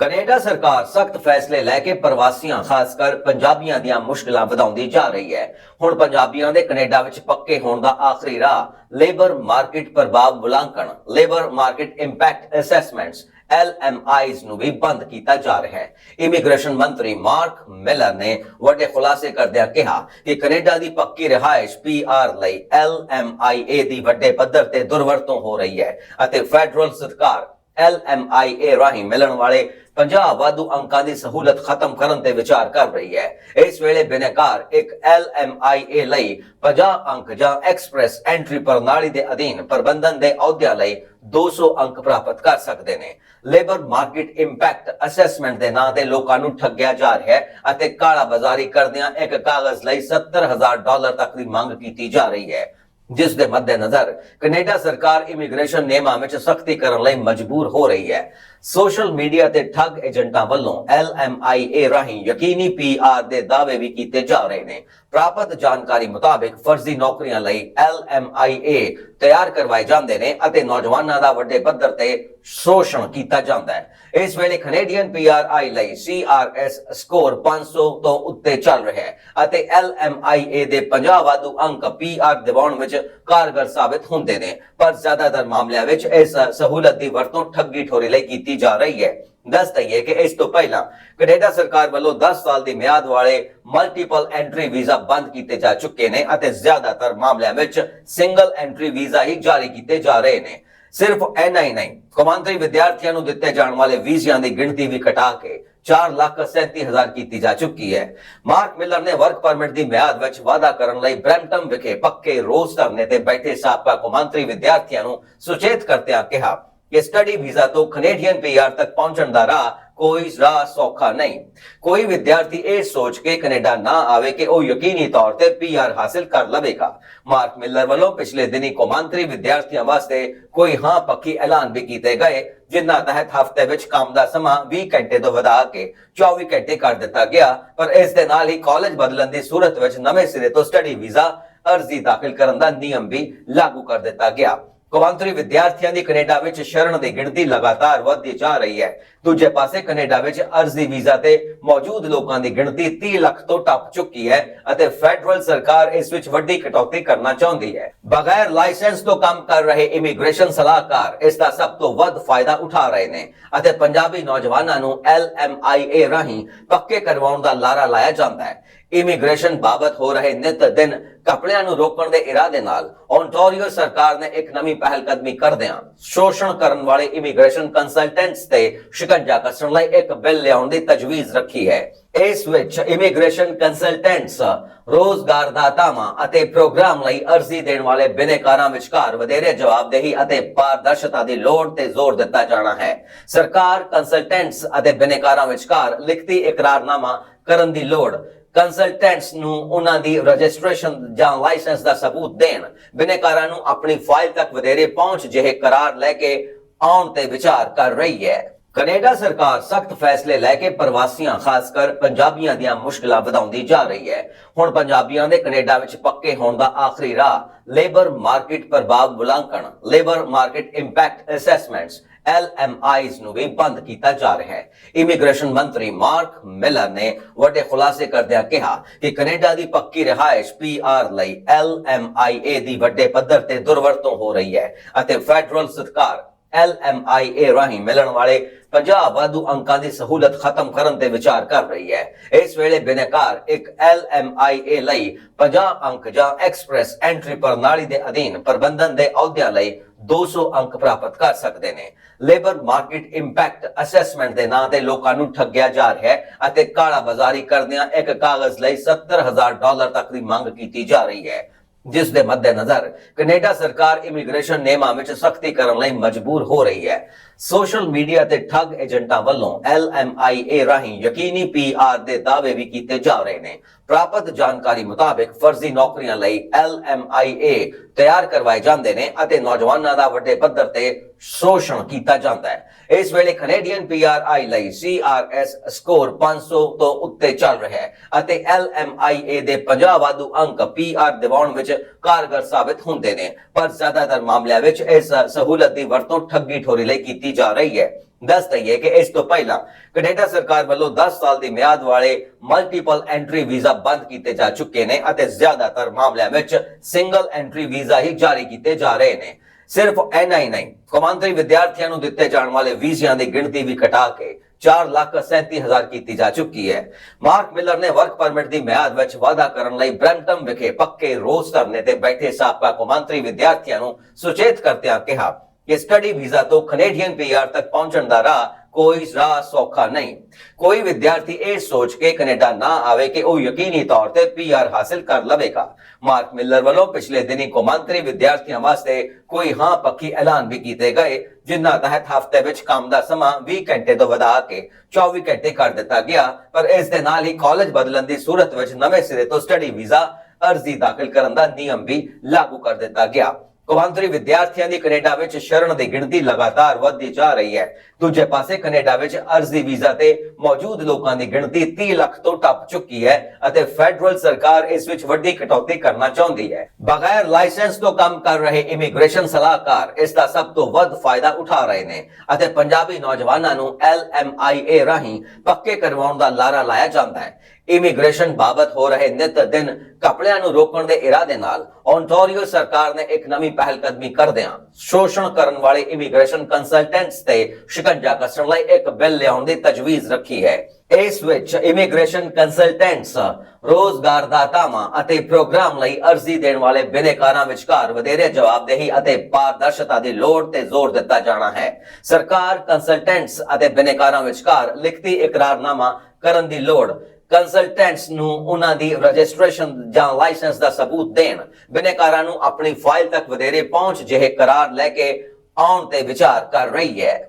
Canada ਸਰਕਾਰ ਸਖਤ ਫੈਸਲੇ ਲੈ ਕੇ ਪ੍ਰਵਾਸੀਆਂ ਖਾਸ ਕਰ ਪੰਜਾਬੀਆਂ ਦੀਆਂ ਮੁਸ਼ਕਲਾਂ ਵਧਾਉਂਦੀ ਜਾ ਰਹੀ ਹੈ। ਹੁਣ ਪੰਜਾਬੀਆਂ ਦੇ ਕੈਨੇਡਾ ਵਿੱਚ ਪੱਕੇ ਹੋਣ ਦਾ ਆਖਰੀ ਰਾਹ, ਲੇਬਰ ਮਾਰਕੀਟ ਪ੍ਰਭਾਵ ਮੁਲਾਂਕਣ, labour market impact assessments LMIs ਨੂੰ ਵੀ ਬੰਦ ਕੀਤਾ ਜਾ ਰਿਹਾ ਹੈ। ਇਮੀਗ੍ਰੇਸ਼ਨ ਮੰਤਰੀ ਮਾਰਕ ਮਿਲਰ ਨੇ ਵੱਡੇ ਖੁਲਾਸੇ ਕਰਦਿਆਂ ਕਿਹਾ ਕਿ ਕੈਨੇਡਾ ਦੀ ਪੱਕੀ ਰਿਹਾਇਸ਼ PR ਲਈ LMIA ਦੀ ਵੱਡੇ ਪੱਧਰ ਤੇ ਦੁਰਵਰਤੋਂ ਹੋ ਰਹੀ ਹੈ ਅਤੇ ਫੈਡਰਲ ਸਰਕਾਰ LMIA ਰਾਹੀਂ ਮਿਲਣ ਵਾਲੇ 50 ਵਾਧੂ ਅੰਕਾਂ ਦੀ ਸਹੂਲਤ ਖਤਮ ਕਰਨ ਤੇ ਵਿਚਾਰ ਕਰ ਰਹੀ ਹੈ। ਇਸ ਵੇਲੇ ਬਿਨੇਕਾਰ ਇੱਕ LMIA ਲਈ 50 ਅੰਕ ਜਾਂ ਐਕਸਪ੍ਰੈਸ ਐਂਟਰੀ ਪ੍ਰਣਾਲੀ ਦੇ ਅਧੀਨ ਪ੍ਰਬੰਧਨ ਦੇ ਅਹੁਦਿਆਂ ਲਈ 200 ਅੰਕ ਪ੍ਰਾਪਤ ਕਰ ਸਕਦੇ ਨੇ। ਲੇਬਰ ਮਾਰਕੀਟ ਇੰਪੈਕਟ ਅਸੈਸਮੈਂਟ ਦੇ ਨਾਂ ਤੇ ਲੋਕਾਂ ਨੂੰ ਠੱਗਿਆ ਜਾ ਰਿਹਾ ਹੈ ਅਤੇ ਕਾਲਾ ਬਾਜ਼ਾਰੀ ਕਰਦਿਆਂ ਇੱਕ ਕਾਗਜ਼ ਲਈ 70000 ਡਾਲਰ ਤੱਕ ਦੀ ਮੰਗ ਕੀਤੀ ਜਾ ਰਹੀ ਹੈ। ਜਿਸ ਦੇ ਮੱਦੇਨਜ਼ਰ ਕੈਨੇਡਾ ਸਰਕਾਰ ਇਮੀਗ੍ਰੇਸ਼ਨ ਨਿਯਮਾਂ ਵਿੱਚ ਸਖਤੀ ਕਰਨ ਲਈ ਮਜਬੂਰ ਹੋ ਰਹੀ ਹੈ। ਸੋਸ਼ਲ ਮੀਡੀਆ ਤੇ ਠੱਗ ਏਜੰਟਾਂ ਵੱਲੋਂ LMIA ਰਾਹੀਂ ਯਕੀਨੀ PR ਦੇ ਦਾਅਵੇ ਵੀ ਕੀਤੇ ਜਾ ਰਹੇ ਨੇ। ਪ੍ਰਾਪਤ ਜਾਣਕਾਰੀ ਮੁਤਾਬਕ ਫਰਜ਼ੀ ਨੌਕਰੀਆਂ ਲਈ LMIA ਤਿਆਰ ਕਰਵਾਏ ਜਾਂਦੇ ਨੇ ਅਤੇ ਨੌਜਵਾਨਾਂ ਦਾ ਵੱਡੇ ਪੱਧਰ ਤੇ ਸ਼ੋਸ਼ਣ ਕੀਤਾ ਜਾਂਦਾ ਹੈ। ਇਸ ਵੇਲੇ ਕੈਨੇਡੀਅਨ PRI ਲਈ CRS ਸਕੋਰ 500 ਤੋਂ ਉੱਤੇ ਚੱਲ ਰਿਹਾ ਹੈ ਅਤੇ LMIA ਦੇ 50 ਵਾਧੂ ਅੰਕ PR ਦਿਵਾਉਣ ਵਿੱਚ ਕਾਰਗਰ ਸਾਬਿਤ ਹੁੰਦੇ ਨੇ। ਪਰ ਜ਼ਿਆਦਾਤਰ ਮਾਮਲਿਆਂ ਵਿੱਚ ਇਸ ਸਹੂਲਤ ਦੀ ਵਰਤੋਂ ਠੱਗੀ ਠੋਰੀ ਲਈ ਕੀਤੀ ਜਾ ਰਹੀ ਹੈ। ਦੱਸ ਦਈਏ ਕਿ ਇਸ ਤੋਂ ਪਹਿਲਾਂ ਕੈਨੇਡਾ ਸਰਕਾਰ ਵੱਲੋਂ 10 ਸਾਲ ਦੀ ਮਿਆਦ ਵਾਲੇ ਮਲਟੀਪਲ ਐਂਟਰੀ ਵੀਜ਼ਾ ਬੰਦ ਕੀਤੇ ਜਾ ਚੁੱਕੇ ਨੇ ਅਤੇ ਜ਼ਿਆਦਾਤਰ ਮਾਮਲਿਆਂ ਵਿੱਚ ਸਿੰਗਲ ਐਂਟਰੀ ਵੀਜ਼ਾ ਹੀ ਜਾਰੀ ਕੀਤੇ ਜਾ ਰਹੇ ਨੇ। ਸਿਰਫ ਐਨਾ ਹੀ ਨਹੀਂ, ਕੌਮਾਂਤਰੀ ਵਿਦਿਆਰਥੀਆਂ ਨੂੰ ਦਿੱਤੇ ਜਾਣ ਵਾਲੇ ਵੀਜ਼ਿਆਂ ਦੀ ਗਿਣਤੀ ਵੀ ਘਟਾ ਕੇ 4 ਲੱਖ 37 ਹਜ਼ਾਰ ਕੀਤੀ ਜਾ ਚੁੱਕੀ ਹੈ। ਮਾਰਕ ਮਿਲਰ ਨੇ ਵਰਕ ਪਰਮਿਟ ਦੀ ਮਿਆਦ ਵਿੱਚ ਵਾਅਦਾ ਕਰਨ ਲਈ ਬ੍ਰੈਂਟਮ ਵਿਖੇ ਪੱਕੇ ਰੋਸ ਧਰਨੇ ਤੇ ਬੈਠੇ ਸਾਬਕਾ ਕੌਮਾਂਤਰੀ ਵਿਦਿਆਰਥੀਆਂ ਨੂੰ ਸੁਚੇਤ ਕਰਦਿਆਂ ਕਿਹਾ। ਕਿ ਸਟੱਡੀ ਵੀਜ਼ਾ ਤੋਂ ਕੈਨੇਡੀਅਨ ਪੀਆਰ ਤੱਕ ਪਹੁੰਚਣ ਦਾ ਰਾਹ ਕੋਈ ਰਾਹ ਸੌਖਾ ਨਹੀਂ। ਕੋਈ ਵਿਦਿਆਰਥੀ ਇਹ ਸੋਚ ਕੇ ਕੈਨੇਡਾ ਨਾ ਆਵੇ ਕਿ ਉਹ ਯਕੀਨੀ ਤੌਰ ਤੇ ਪੀਆਰ ਹਾਸਲ ਕਰ ਲਵੇਗਾ। ਮਾਰਕ ਮਿਲਰ ਵੱਲੋਂ ਪਿਛਲੇ ਦਿਨੀ ਕੌਮਾਂਤਰੀ ਵਿਦਿਆਰਥੀਆਂ ਵਾਸਤੇ ਕੋਈ ਹਾਂ ਪੱਕੀ ਐਲਾਨ ਵੀ ਕੀਤੇ ਗਏ, ਜਿਨ੍ਹਾਂ ਤਹਿਤ ਹਫ਼ਤੇ ਵਿੱਚ ਕੰਮ ਦਾ ਸਮਾਂ 20 ਘੰਟੇ ਤੋਂ ਵਧਾ ਕੇ 24 ਘੰਟੇ ਕਰ ਦਿੱਤਾ ਗਿਆ, ਪਰ ਇਸ ਦੇ ਨਾਲ ਹੀ ਕਾਲਜ ਬਦਲਣ ਦੀ ਸੂਰਤ ਵਿੱਚ ਨਵੇਂ ਸਿਰੇ ਤੋਂ ਸਟੱਡੀ ਵੀਜ਼ਾ ਅਰਜ਼ੀ ਦਾਖਲ ਕਰਨ ਦਾ ਨਿਯਮ ਵੀ ਲਾਗੂ ਕਰ ਦਿੱਤਾ ਗਿਆ। ਕੌਮਾਂਤਰੀ ਵਿਦਿਆਰਥੀਆਂ ਦੀ ਕੈਨੇਡਾ ਵਿੱਚ ਸ਼ਰਨ ਦੀ ਗਿਣਤੀ ਲਗਾਤਾਰ ਵਧਦੀ ਜਾ ਰਹੀ ਹੈ। ਦੂਜੇ ਪਾਸੇ ਕੈਨੇਡਾ ਵਿੱਚ ਅਰਜ਼ੀ ਵੀਜ਼ਾ ਤੇ ਮੌਜੂਦ ਲੋਕਾਂ ਦੀ ਗਿਣਤੀ 30 ਲੱਖ ਤੋਂ ਟੱਪ ਚੁੱਕੀ ਹੈ ਅਤੇ ਫੈਡਰਲ ਸਰਕਾਰ ਇਸ ਵਿੱਚ ਵੱਡੀ ਕਟੌਤੀ ਕਰਨਾ ਚਾਹੁੰਦੀ ਹੈ। ਬਗੈਰ ਲਾਇਸੈਂਸ ਤੋਂ ਕੰਮ ਕਰ ਰਹੇ ਇਮੀਗ੍ਰੇਸ਼ਨ ਸਲਾਹਕਾਰ ਇਸ ਦਾ ਸਭ ਤੋਂ ਵੱਧ ਫਾਇਦਾ ਉਠਾ ਰਹੇ ਨੇ ਅਤੇ ਪੰਜਾਬੀ ਨੌਜਵਾਨਾਂ ਨੂੰ LMIA ਰਾਹੀਂ ਪੱਕੇ ਕਰਵਾਉਣ ਦਾ ਲਾਰਾ ਲਾਇਆ ਜਾਂਦਾ ਹੈ। ਇਮੀਗ੍ਰੇਸ਼ਨ ਬਾਬਤ ਹੋ ਰਹੇ ਨਿਤ ਦਿਨ ਕਪੜਿਆਂ ਨੂੰ ਰੋਕਣ ਦੇ ਇਰਾਦੇ ਨਾਲ ਓਨਟਾਰੀਓ ਸਰਕਾਰ ਨੇ ਇੱਕ ਨਵੀਂ ਪਹਿਲ ਕਦਮੀ ਕਰਦਿਆਂ ਸ਼ੋਸ਼ਣ ਕਰਨ ਵਾਲੇ ਇਮੀਗ੍ਰੇਸ਼ਨ ਕੰਸਲਟੈਂਟਸ ਤੇ ਸ਼ਿਕੰਜਾ ਕੱਸਣ ਲਈ ਇੱਕ ਬਿੱਲ ਲਿਆਉਣ ਦੀ ਤਜਵੀਜ਼ ਰੱਖੀ ਹੈ। ਇਸ ਵਿੱਚ ਇਮੀਗ੍ਰੇਸ਼ਨ ਕੰਸਲਟੈਂਟਸ ਰੋਜ਼ਗਾਰ ਅਤੇ ਪ੍ਰੋਗਰਾਮ ਲਈ ਅਰਜ਼ੀ ਦੇਣ ਵਾਲੇ ਬਿਨੇਕਾਰਾਂ ਵਿਚਕਾਰ ਵਧੇਰੇ ਜਵਾਬਦੇਹੀ ਅਤੇ ਪਾਰਦਰਸ਼ਤਾ ਦੀ ਲੋੜ ਤੇ ਜ਼ੋਰ ਦਿੱਤਾ ਜਾਣਾ ਹੈ। ਸਰਕਾਰ ਕੰਸਲਟੈਂਟਸ ਅਤੇ ਬਿਨੇਕਾਰਾਂ ਵਿਚਕਾਰ ਲਿਖਤੀ ਇਕਰਾਰਨਾਮਾ ਕਰਨ ਦੀ ਲੋੜ ਕੰਸਲਟੈਂਟਸ ਨੂੰ ਉਹਨਾਂ ਦੀ ਰਜਿਸਟ੍ਰੇਸ਼ਨ ਜਾਂ ਲਾਇਸੈਂਸ ਦਾ ਸਬੂਤ ਦੇਣ। ਬਿਨੇਕਾਰਾਂ ਨੂੰ ਆਪਣੀ ਫਾਈਲ ਤੱਕ ਵਧੇਰੇ ਪਹੁੰਚ ਜਿਹੇ ਕਰਾਰ ਲੈ ਕੇ ਆਉਣ ਤੇ ਵਿਚਾਰ ਕਰ ਰਹੀ ਹੈ। ਕੈਨੇਡਾ ਸਰਕਾਰ ਸਖਤ ਫੈਸਲੇ ਲੈ ਕੇ ਪ੍ਰਵਾਸੀਆਂ ਖਾਸ ਕਰ ਪੰਜਾਬੀਆਂ ਦੀਆਂ ਮੁਸ਼ਕਲਾਂ ਵਧਾਉਂਦੀ ਜਾ ਰਹੀ ਹੈ। ਹੁਣ ਪੰਜਾਬੀਆਂ ਦੇ ਕੈਨੇਡਾ ਵਿੱਚ ਪੱਕੇ ਹੋਣ ਦਾ ਆਖਰੀ ਰਾਹ ਲੇਬਰ ਮਾਰਕੀਟ ਪ੍ਰਭਾਵ ਮੁਲਾਂਕਣ labour market impact assessments LMIs ਨੂੰ ਵੀ ਬੰਦ ਕੀਤਾ ਜਾ ਰਿਹਾ ਹੈ। ਇਮੀਗ੍ਰੇਸ਼ਨ ਮੰਤਰੀ ਮਾਰਕ ਮਿਲਰ ਨੇ ਵੱਡੇ ਖੁਲਾਸੇ ਕਰਦਿਆਂ ਕਿਹਾ ਕਿ ਕੈਨੇਡਾ ਦੀ ਪੱਕੀ ਰਿਹਾਇਸ਼ PR ਲਈ LMIA ਦੀ ਵੱਡੇ ਪੱਧਰ ਤੇ ਦੁਰਵਰਤੋਂ ਹੋ ਰਹੀ ਹੈ ਅਤੇ ਫੈਡਰਲ ਸਰਕਾਰ LMIA ਰਾਹੀਂ ਮਿਲਣ ਵਾਲੇ 50 ਵਾਧੂ ਅੰਕਾਂ ਦੀ ਸਹੂਲਤ ਖਤਮ ਕਰਨ ਤੇ ਵਿਚਾਰ ਕਰ ਰਹੀ ਹੈ। ਇਸ ਵੇਲੇ ਬਿਨੇਕਾਰ ਇੱਕ LMIA ਲਈ 50 ਅੰਕ ਜਾਂ ਐਕਸਪ੍ਰੈਸ ਐਂਟਰੀ ਪ੍ਰਣਾਲੀ ਦੇ ਅਧੀਨ ਪ੍ਰਬੰਧਨ ਦੇ ਅਹੁਦਿਆਂ ਲਈ 200 ਅੰਕ ਪ੍ਰਾਪਤ ਕਰ ਸਕਦੇ ਨੇ। ਲੇਬਰ ਮਾਰਕੀਟ ਇੰਪੈਕਟ ਅਸੈਸਮੈਂਟ ਦੇ ਨਾਂ ਤੇ ਲੋਕਾਂ ਨੂੰ ਠੱਗਿਆ ਜਾ ਰਿਹਾ ਹੈ ਅਤੇ ਕਾਲਾ ਬਾਜ਼ਾਰੀ ਕਰਦਿਆਂ ਇੱਕ ਕਾਗਜ਼ ਲਈ 70000 ਡਾਲਰ ਤੱਕ ਦੀ ਮੰਗ ਕੀਤੀ ਜਾ ਰਹੀ ਹੈ। ਜਿਸ ਦੇ ਮੱਦੇਨਜ਼ਰ ਕੈਨੇਡਾ ਸਰਕਾਰ ਇਮੀਗ੍ਰੇਸ਼ਨ ਨਿਯਮਾਂ ਵਿੱਚ ਸਖਤੀ ਕਰਨ ਲਈ ਮਜਬੂਰ ਹੋ ਰਹੀ ਹੈ ਸੋਸ਼ਲ ਮੀਡੀਆ ਤੇ ਠੱਗ ਏਜੰਟਾਂ ਵੱਲੋਂ LMIA ਰਾਹੀਂ ਯਕੀਨੀ PR ਦੇ ਦਾਅਵੇ ਵੀ ਕੀਤੇ ਜਾ ਰਹੇ ਨੇ। ਪ੍ਰਾਪਤ ਜਾਣਕਾਰੀ ਮੁਤਾਬਕ ਫਰਜ਼ੀ ਨੌਕਰੀਆਂ ਲਈ LMIA ਤਿਆਰ ਕਰਵਾਏ ਜਾਂਦੇ ਨੇ ਅਤੇ ਨੌਜਵਾਨਾਂ ਦਾ ਵੱਡੇ ਪੱਧਰ ਤੇ ਸ਼ੋਸ਼ਣ ਕੀਤਾ ਜਾਂਦਾ ਹੈ। ਇਸ ਵੇਲੇ ਕੈਨੇਡੀਅਨ PRI ਲਈ CRS ਸਕੋਰ 500 ਤੋਂ ਉੱਤੇ ਚੱਲ ਰਿਹਾ ਹੈ ਅਤੇ LMIA ਦੇ 50 ਵਾਧੂ ਅੰਕ PR ਦਿਵਾਉਣ ਵਿੱਚ ਕਾਰਗਰ ਸਾਬਿਤ ਹੁੰਦੇ ਨੇ। ਪਰ ਜ਼ਿਆਦਾਤਰ ਮਾਮਲਿਆਂ ਵਿੱਚ ਇਸ ਸਹੂਲਤ ਦੀ ਵਰਤੋਂ ਠੱਗੀ ਠੋਰੀ ਲਈ ਕੀਤੀ ਜਾ ਰਹੀ ਹੈ। ਦੱਸ ਦਈਏ ਕਿ ਇਸ ਤੋਂ ਪਹਿਲਾਂ ਕੈਨੇਡਾ ਸਰਕਾਰ ਵੱਲੋਂ 10 ਸਾਲ ਦੀ ਮਿਆਦ ਵਾਲੇ ਮਲਟੀਪਲ ਐਂਟਰੀ ਵੀਜ਼ਾ ਬੰਦ ਕੀਤੇ ਜਾ ਚੁੱਕੇ ਨੇ ਅਤੇ ਜ਼ਿਆਦਾਤਰ ਮਾਮਲਿਆਂ ਵਿੱਚ ਸਿੰਗਲ ਐਂਟਰੀ ਵੀਜ਼ਾ ਹੀ ਜਾਰੀ ਕੀਤੇ ਜਾ ਰਹੇ ਨੇ। ਸਿਰਫ ਐਨਾ ਨਹੀਂ, ਕੌਮਾਂਤਰੀ ਵਿਦਿਆਰਥੀਆਂ ਨੂੰ ਦਿੱਤੇ ਜਾਣ ਵਾਲੇ ਵੀਜ਼ਿਆਂ ਦੀ ਗਿਣਤੀ ਵੀ ਘਟਾ ਕੇ 4 ਲੱਖ 37 ਹਜ਼ਾਰ ਕੀਤੀ ਜਾ ਚੁੱਕੀ ਹੈ। ਮਾਰਕ ਮਿਲਰ ਨੇ ਵਰਕ ਪਰਮਿਟ ਦੀ ਮਿਆਦ ਵਿੱਚ ਵਾਅਦਾ ਕਰਨ ਲਈ ਬ੍ਰੈਂਟਮ ਵਿਖੇ ਪੱਕੇ ਰੋਸ ਧਰਨੇ ਤੇ ਬੈਠੇ ਸਾਬਕਾ ਕੌਮਾਂਤਰੀ ਵਿਦਿਆਰਥੀਆਂ ਨੂੰ ਸੁਚੇਤ ਕਰਦਿਆਂ ਕਿਹਾ। ਕਿ ਸਟੱਡੀ ਵੀਜ਼ਾ ਤੋਂ ਕੈਨੇਡੀਅਨ ਪੀਆਰ ਤੱਕ ਪਹੁੰਚਣ ਦਾ ਰਾਹ ਕੋਈ ਰਾਹ ਸੌਖਾ ਨਹੀਂ ਕੋਈ ਵਿਦਿਆਰਥੀ ਇਹ ਸੋਚ ਕੇ ਕੈਨੇਡਾ ਨਾ ਆਵੇ ਕਿ ਉਹ ਯਕੀਨੀ ਤੌਰ ਤੇ ਪੀਆਰ ਹਾਸਲ ਕਰ ਲਵੇਗਾ ਮਾਰਕ ਮਿਲਰ ਵੱਲੋਂ ਪਿਛਲੇ ਦਿਨੀ ਕੌਮਾਂਤਰੀ ਵਿਦਿਆਰਥੀਆਂ ਵਾਸਤੇ ਕੋਈ ਹਾਂ ਪੱਕੀ ਐਲਾਨ ਵੀ ਕੀਤੇ ਗਏ ਜਿਨ੍ਹਾਂ ਤਹਿਤ ਹਫ਼ਤੇ ਵਿੱਚ ਕੰਮ ਦਾ ਸਮਾਂ 20 ਘੰਟੇ ਤੋਂ ਵਧਾ ਕੇ 24 ਘੰਟੇ ਕਰ ਦਿੱਤਾ ਗਿਆ ਪਰ ਇਸ ਦੇ ਨਾਲ ਹੀ ਕਾਲਜ ਬਦਲਣ ਦੀ ਸੂਰਤ ਵਿੱਚ ਨਵੇਂ ਸਿਰੇ ਤੋਂ ਸਟੱਡੀ ਵੀਜ਼ਾ ਅਰਜ਼ੀ ਦਾਖਲ ਕਰਨ ਦਾ ਨਿਯਮ ਵੀ ਲਾਗੂ ਕਰ ਦਿੱਤਾ ਗਿਆ ਕੌਮਾਂਤਰੀ ਵਿਦਿਆਰਥੀਆਂ ਦੀ ਕੈਨੇਡਾ ਵਿੱਚ ਸ਼ਰਨ ਦੀ ਗਿਣਤੀ ਲਗਾਤਾਰ ਵਧਦੀ ਜਾ ਰਹੀ ਹੈ। ਦੂਜੇ ਪਾਸੇ ਕੈਨੇਡਾ ਵਿੱਚ ਅਰਜ਼ੀ ਵੀਜ਼ਾ ਤੇ ਮੌਜੂਦ ਲੋਕਾਂ ਦੀ ਗਿਣਤੀ 30 ਲੱਖ ਤੋਂ ਟੱਪ ਚੁੱਕੀ ਹੈ ਅਤੇ ਫੈਡਰਲ ਸਰਕਾਰ ਇਸ ਵਿੱਚ ਵੱਡੀ ਕਟੌਤੀ ਕਰਨਾ ਚਾਹੁੰਦੀ ਹੈ। ਬਗੈਰ ਲਾਇਸੈਂਸ ਤੋਂ ਕੰਮ ਕਰ ਰਹੇ ਇਮੀਗ੍ਰੇਸ਼ਨ ਸਲਾਹਕਾਰ ਇਸ ਦਾ ਸਭ ਤੋਂ ਵੱਧ ਫਾਇਦਾ ਉਠਾ ਰਹੇ ਨੇ ਅਤੇ ਪੰਜਾਬੀ ਨੌਜਵਾਨਾਂ ਨੂੰ LMIA ਰਾਹੀਂ ਪੱਕੇ ਕਰਵਾਉਣ ਦਾ ਲਾਰਾ ਲਾਇਆ ਜਾਂਦਾ ਹੈ। ਇਮੀਗ੍ਰੇਸ਼ਨ ਬਾਬਤ ਹੋ ਰਹੇ ਨਿਤ ਦਿਨ ਕਪੜਿਆਂ ਨੂੰ ਰੋਕਣ ਦੇ ਇਰਾਦੇ ਨਾਲ ਓਨਟਾਰੀਓ ਸਰਕਾਰ ਨੇ ਇੱਕ ਨਵੀਂ ਪਹਿਲ ਕਦਮੀ ਕਰਦਿਆਂ ਸ਼ੋਸ਼ਣ ਕਰਨ ਵਾਲੇ ਇਮੀਗ੍ਰੇਸ਼ਨ ਕੰਸਲਟੈਂਟਸ ਤੇ ਸ਼ਿਕੰਜਾ ਕੱਸਣ ਲਈ ਇੱਕ ਬਿੱਲ ਲਿਆਉਣ ਦੀ ਤਜਵੀਜ਼ ਰੱਖੀ ਹੈ। ਇਸ ਵਿੱਚ ਇਮੀਗ੍ਰੇਸ਼ਨ ਕੰਸਲਟੈਂਟਸ ਰੋਜ਼ਗਾਰ ਅਤੇ ਪ੍ਰੋਗਰਾਮ ਲਈ ਅਰਜ਼ੀ ਦੇਣ ਵਾਲੇ ਬਿਨੇਕਾਰਾਂ ਵਿਚਕਾਰ ਵਧੇਰੇ ਜਵਾਬਦੇਹੀ ਅਤੇ ਪਾਰਦਰਸ਼ਤਾ ਦੀ ਲੋੜ ਤੇ ਜ਼ੋਰ ਦਿੱਤਾ ਜਾਣਾ ਹੈ। ਸਰਕਾਰ ਕੰਸਲਟੈਂਟਸ ਅਤੇ ਬਿਨੇਕਾਰਾਂ ਵਿਚਕਾਰ ਲਿਖਤੀ ਇਕਰਾਰਨਾਮਾ ਕਰਨ ਦੀ ਲੋੜ ਕੰਸਲਟੈਂਟਸ ਨੂੰ ਉਹਨਾਂ ਦੀ ਰਜਿਸਟ੍ਰੇਸ਼ਨ ਜਾਂ ਲਾਇਸੈਂਸ ਦਾ ਸਬੂਤ ਦੇਣ। ਬਿਨੇਕਾਰਾਂ ਨੂੰ ਆਪਣੀ ਫਾਈਲ ਤੱਕ ਵਧੇਰੇ ਪਹੁੰਚ, ਜਿਹੇ ਕਰਾਰ ਲੈ ਕੇ ਆਉਣ ਤੇ ਵਿਚਾਰ ਕਰ ਰਹੀ ਹੈ।